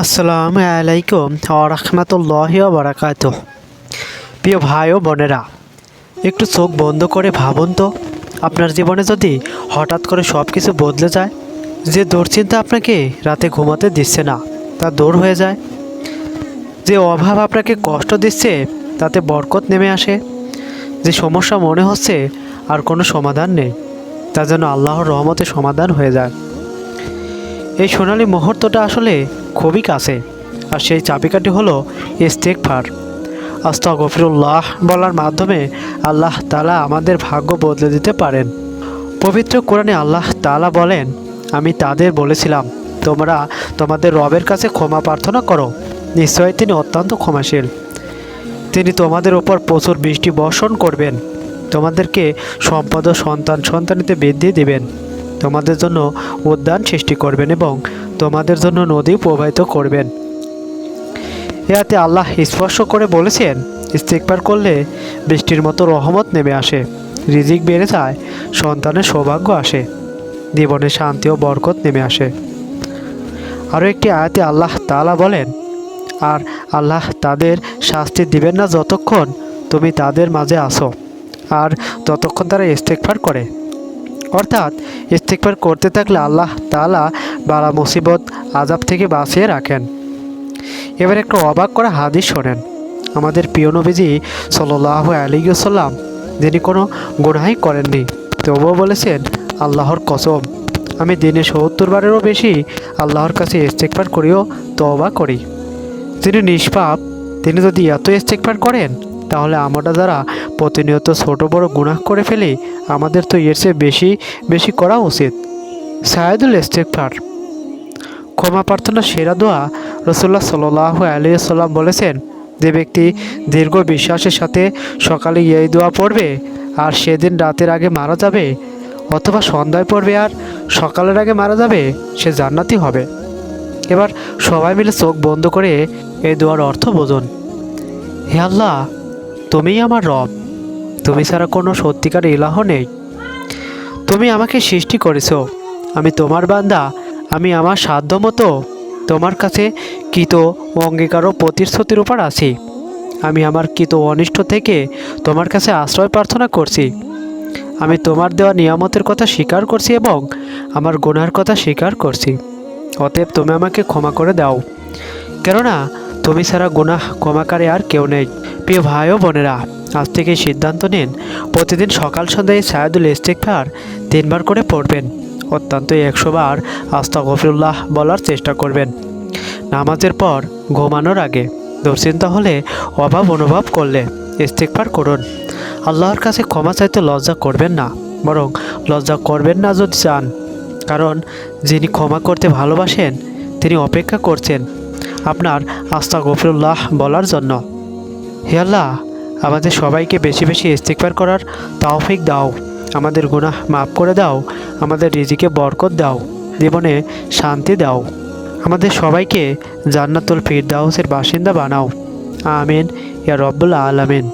আসসালামু আলাইকুম রহমতুল্লাহ বারাকাত প্রিয় ভাই ও বোনেরা, একটু চোখ বন্ধ করে ভাবুন তো, আপনার জীবনে যদি হঠাৎ করে সব কিছু বদলে যায়, যে দুশ্চিন্তা আপনাকে রাতে ঘুমাতে দিচ্ছে না, তা দূর হয়ে যায়। যে অভাব আপনাকে কষ্ট দিচ্ছে, তাতে বরকত নেমে আসে। যে সমস্যা মনে হচ্ছে, আর কোনো সমাধান নেই, তা যেন আল্লাহর রহমতে সমাধান হয়ে যায়। এই সোনালি মুহূর্তটা আসলে খুবই কাছে, আর সেই চাবিকাঠি হলো ইস্তেকফার আস্তা গফিরুল্লাহ বলার মাধ্যমে আল্লাহ তালা আমাদের ভাগ্য বদলে দিতে পারেন। পবিত্র কোরআনে আল্লাহ তালা বলেন, আমি তাদের বলেছিলাম, তোমরা তোমাদের রবের কাছে ক্ষমা প্রার্থনা করো, নিশ্চয়ই তিনি অত্যন্ত ক্ষমাশীল। তিনি তোমাদের ওপর প্রচুর বৃষ্টি বর্ষণ করবেন, তোমাদেরকে সম্পদ সন্তান সন্তানিতে বৃদ্ধি দিবেন। তোমাদের জন্য উদ্যান সৃষ্টি করবেন এবং তোমাদের জন্য নদী প্রবাহিত করবেন। এতে আল্লাহ স্পর্শ করে বলেছেন, ইস্তেকবার করলে বৃষ্টির মতো রহমত নেমে আসে, রিজিক বেড়ে যায়, সন্তানের সৌভাগ্য আসে, জীবনে শান্তি ও বরকত নেমে আসে। আরও একটি আয়াতে আল্লাহ তালা বলেন, আর আল্লাহ তাদের শাস্তি দিবেন না যতক্ষণ তুমি তাদের মাঝে আসো আর ততক্ষণ তারা ইস্তেকফার করে। অর্থাৎ ইস্তেকবার করতে থাকলে আল্লাহ তালা বালা মুসিবত আজাব থেকে বাঁচিয়ে রাখেন। এবার একটু অবাক করা হাদিস শোনেন। আমাদের প্রিয় নবীজি সাল্লাহ আলিগসাল্লাম যিনি কোনো গুনাই করেননি, তবুও বলেছেন, আল্লাহর কসম, আমি দিনে সত্তর বারেরও বেশি আল্লাহর কাছে ইস্তেকবার করিও তবা করি। তিনি নিষ্পাপ, তিনি যদি এত ইস্তেকবার করেন, তাহলে আমরা যারা প্রতিনিয়ত ছোট বড় গুনাহ করে ফেলি, আমাদের তো এর চেয়ে বেশি বেশি করা উচিত। সায়েদুল ইস্তেকফার ক্ষমা প্রার্থনা, সেরা দোয়া রসুল্লাহ সাল্লাহ আলিয়াল্লাম বলেছেন, যে ব্যক্তি দীর্ঘ বিশ্বাসের সাথে সকালে এই দোয়া পড়বে, আর সেদিন রাতের আগে মারা যাবে, অথবা সন্ধ্যায় পড়বে, আর সকালের আগে মারা যাবে, সে জান্নাতি হবে। এবার সবাই মিলে চোখ বন্ধ করে এই দোয়ার অর্থ বোঝুন। হে আল্লাহ, তুমিই আমার রব। তুমি ছাড়া কোনো সত্যিকার ইলাহ নেই। তুমি আমাকে সৃষ্টি করেছ। আমি তোমার বান্দা। আমি আমার সাধ্য মতো তোমার কাছে কৃত অঙ্গীকার ও প্রতিশ্রুতির উপর আছি। আমি আমার কৃত অনিষ্ট থেকে তোমার কাছে আশ্রয় প্রার্থনা করছি। আমি তোমার দেওয়া নিয়ামতের কথা স্বীকার করছি এবং আমার গুনার কথা স্বীকার করছি। অতএব তুমি আমাকে ক্ষমা করে দাও। কেননা তুমি ছাড়া গুনাহ, ক্ষমাকারে আর কেউ নেই। প্রিয় ভাই ও বোনেরা, আজ থেকে সিদ্ধান্ত নিন, প্রতিদিন সকাল সন্ধ্যায় সায়াদুল ইস্তেকফার তিনবার করে পড়বেন। অত্যন্ত একশো বার আস্তা গফিরুল্লাহ বলার চেষ্টা করবেন। নামাজের পর ঘুমানোর আগে দুশ্চিন্তা হলে অভাব অনুভব করলে ইস্তেকফার করুন। আল্লাহর কাছে ক্ষমা চাইতে লজ্জা করবেন না, বরং লজ্জা করবেন না যদি চান। কারণ যিনি ক্ষমা করতে ভালোবাসেন, তিনি অপেক্ষা করছেন আপনার আস্তা গফরুল্লাহ বলার জন্য। হে আল্লাহ, আমাদের সবাইকে বেশি বেশি ইস্তেকবার করার তাওফিক দাও। আমাদের গুনাহ মাফ করে দাও। আমাদের রিজিকে বরকত দাও। জীবনে শান্তি দাও। আমাদের সবাইকে জান্নাতুল ফিরদাউসের বাসিন্দা বানাও। আমিন। ইয়া রব্বুল আলামিন।